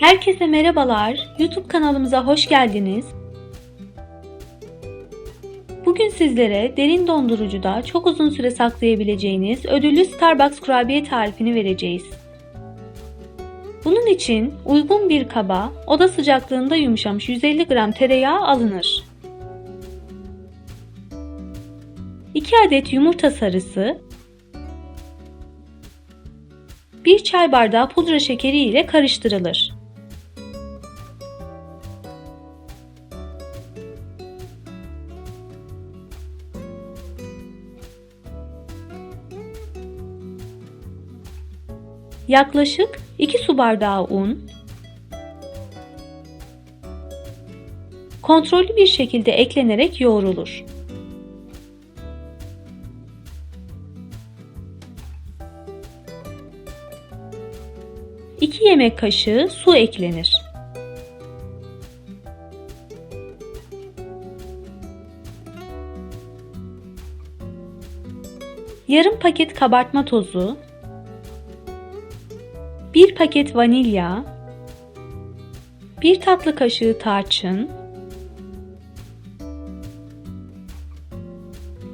Herkese merhabalar. YouTube kanalımıza hoş geldiniz. Bugün sizlere derin dondurucuda çok uzun süre saklayabileceğiniz ödüllü Starbucks kurabiye tarifini vereceğiz. Bunun için uygun bir kaba oda sıcaklığında yumuşamış 150 gram tereyağı alınır. 2 adet yumurta sarısı, 1 çay bardağı pudra şekeri ile karıştırılır. Yaklaşık 2 su bardağı un, kontrollü bir şekilde eklenerek yoğrulur. 2 yemek kaşığı su eklenir. Yarım paket kabartma tozu, 1 paket vanilya, 1 tatlı kaşığı tarçın,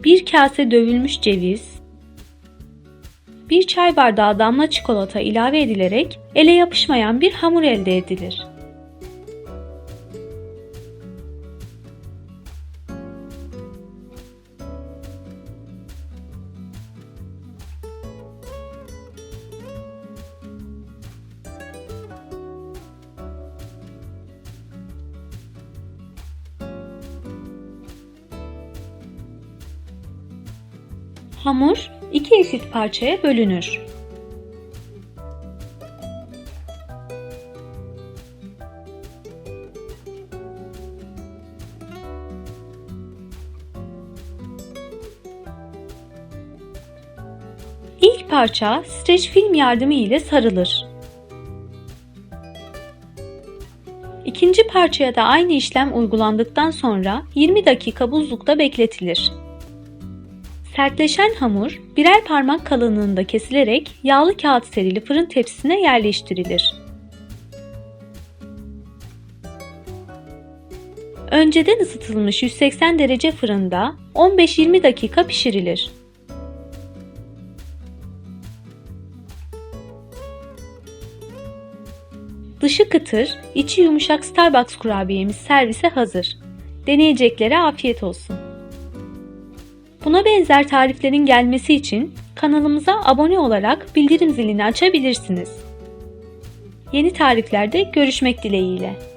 1 kase dövülmüş ceviz, 1 çay bardağı damla çikolata ilave edilerek ele yapışmayan bir hamur elde edilir. Hamur iki eşit parçaya bölünür. İlk parça streç film yardımı ile sarılır. İkinci parçaya da aynı işlem uygulandıktan sonra 20 dakika buzlukta bekletilir. Sertleşen hamur birer parmak kalınlığında kesilerek yağlı kağıt serili fırın tepsisine yerleştirilir. Önceden ısıtılmış 180 derece fırında 15-20 dakika pişirilir. Dışı kıtır, içi yumuşak Starbucks kurabiyemiz servise hazır. Deneyeceklere afiyet olsun. Buna benzer tariflerin gelmesi için kanalımıza abone olarak bildirim zilini açabilirsiniz. Yeni tariflerde görüşmek dileğiyle.